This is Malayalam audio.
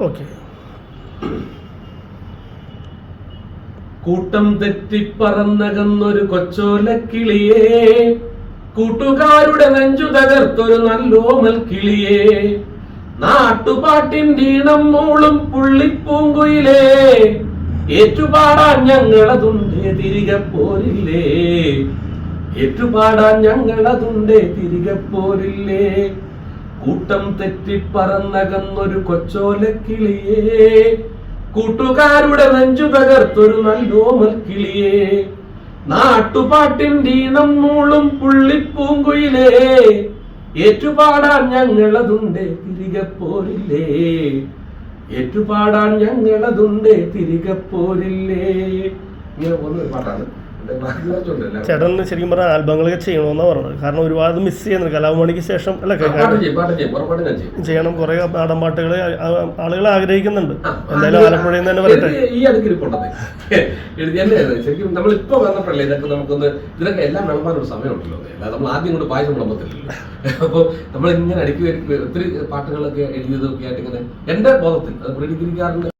ഓക്കെ കൂട്ടം തെറ്റി തെറ്റിപ്പറന്നകന്നൊരു കൊച്ചോലക്കിളിയേ കൂട്ടുകാരുടെ നെഞ്ചു തകർത്തൊരു നല്ലോമൽ കിളിയെ നാട്ടുപാട്ടിൻ ഈണം മൂളും പുള്ളിപ്പൂങ്കുയിലേ ഏറ്റുപാടാൻ ഞങ്ങളതുണ്ടേ തിരികെ പോരില്ലേ ഏറ്റുപാടാൻ ഞങ്ങളതുണ്ടേ തിരികെ പോരില്ലേ. കൂട്ടം തെറ്റി തെറ്റിപ്പറന്നകന്നൊരു കൊച്ചോലക്കിളിയേ കൂട്ടുകാരുടെ നെഞ്ചു തകർത്തൊരു നല്ലോമൽ കിളിയേ. നാട്ടുപാട്ടിന്റെ ഈണം മൂളും പുള്ളിപ്പൂങ്കുയിലേ. ഏറ്റുപാടാൻ ഞങ്ങളതുണ്ടേ തിരികെ പോരില്ലേ ഏറ്റുപാടാൻ ഞങ്ങളതുണ്ടേ തിരികെ പോരില്ലേ ഇങ്ങനെ പോകുന്ന ഒരു പാട്ടാണ്. ചേട്ടൻ ശരിക്കും പറഞ്ഞാൽ ആൽബങ്ങളൊക്കെ ചെയ്യണമെന്നാണ് പറഞ്ഞത്. കാരണം ഒരുപാട് മിസ് ചെയ്യുന്നു കലാഭവണിക്ക് ശേഷം അല്ല ചെയ്യണം. കുറെ നാടൻ പാട്ടുകൾ ആളുകൾ ആഗ്രഹിക്കുന്നുണ്ട്. എന്തായാലും ആലപ്പുഴ ആലപ്പുഴയിൽ നിന്ന് തന്നെ പറയട്ടെ ഈ അടുക്കി എഴുതി എന്നെ ശരിക്കും നമ്മൾ ഇപ്പൊ വന്നപ്പോഴല്ലേ ഇതൊക്കെ നമുക്കൊന്ന് ഇതിനൊക്കെ എല്ലാം വിളമ്പാൻ ഒരു സമയമുണ്ടല്ലോ നമ്മൾ ആദ്യം കൊണ്ട് പായസം വിളമ്പത്തില്ല. അപ്പോൾ നമ്മൾ ഇങ്ങനെ അടുക്കി ഒത്തിരി പാട്ടുകളൊക്കെ എഴുതിയതൊക്കെ ആയിട്ട് ഇങ്ങനെ എന്റെ ബോധത്തിൽ അത് പ്രീ ഡിഗ്രിക്കാരന്റെ